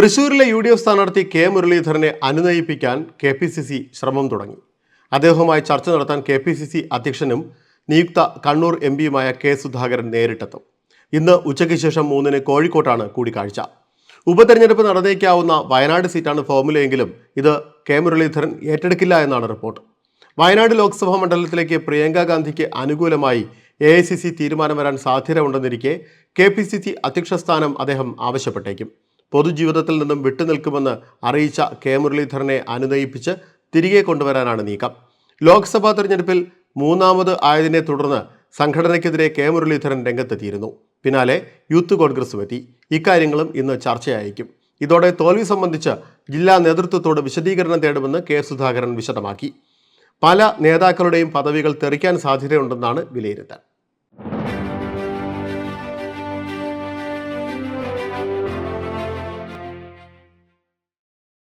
തൃശൂരിലെ U D F സ്ഥാനാർത്ഥി K മുരളീധരനെ അനുനയിപ്പിക്കാൻ കെ പി സി സി ശ്രമം തുടങ്ങി. അദ്ദേഹവുമായി ചർച്ച നടത്താൻ കെ പി സി സി അധ്യക്ഷനും നിയുക്ത കണ്ണൂർ എം പിയുമായ കെ സുധാകരൻ നേരിട്ടെത്തും. ഇന്ന് ഉച്ചയ്ക്ക് ശേഷം മൂന്നിന് കോഴിക്കോട്ടാണ് കൂടിക്കാഴ്ച. ഉപതെരഞ്ഞെടുപ്പ് നടന്നേക്കാവുന്ന വയനാട് സീറ്റാണ് ഫോമിലെങ്കിലും ഇത് കെ മുരളീധരൻ ഏറ്റെടുക്കില്ല എന്നാണ് റിപ്പോർട്ട്. വയനാട് ലോക്സഭാ മണ്ഡലത്തിലേക്ക് പ്രിയങ്ക ഗാന്ധിക്ക് അനുകൂലമായി എ ഐ സി സി തീരുമാനം വരാൻ സാധ്യത ഉണ്ടെന്നിരിക്കെ കെ പി സി സി അധ്യക്ഷ സ്ഥാനം അദ്ദേഹം ആവശ്യപ്പെട്ടേക്കും. പൊതുജീവിതത്തിൽ നിന്നും വിട്ടുനിൽക്കുമെന്ന് അറിയിച്ച കെ മുരളീധരനെ അനുനയിപ്പിച്ച് തിരികെ കൊണ്ടുവരാനാണ് നീക്കം. ലോക്സഭാ തെരഞ്ഞെടുപ്പിൽ മൂന്നാമത് ആയതിനെ തുടർന്ന് സംഘടനയ്ക്കെതിരെ കെ മുരളീധരൻ രംഗത്തെത്തിയിരുന്നു. പിന്നാലെ യൂത്ത് കോൺഗ്രസും എത്തി ഇക്കാര്യങ്ങളും ഇന്ന് ചർച്ചയായിരിക്കും. ഇതോടെ തോൽവി സംബന്ധിച്ച് ജില്ലാ നേതൃത്വത്തോട് വിശദീകരണം തേടുമെന്ന് കെ സുധാകരൻ വിശദമാക്കി. പല നേതാക്കളുടെയും പദവികൾ തെറിക്കാൻ സാധ്യതയുണ്ടെന്നാണ് വിലയിരുത്തൽ.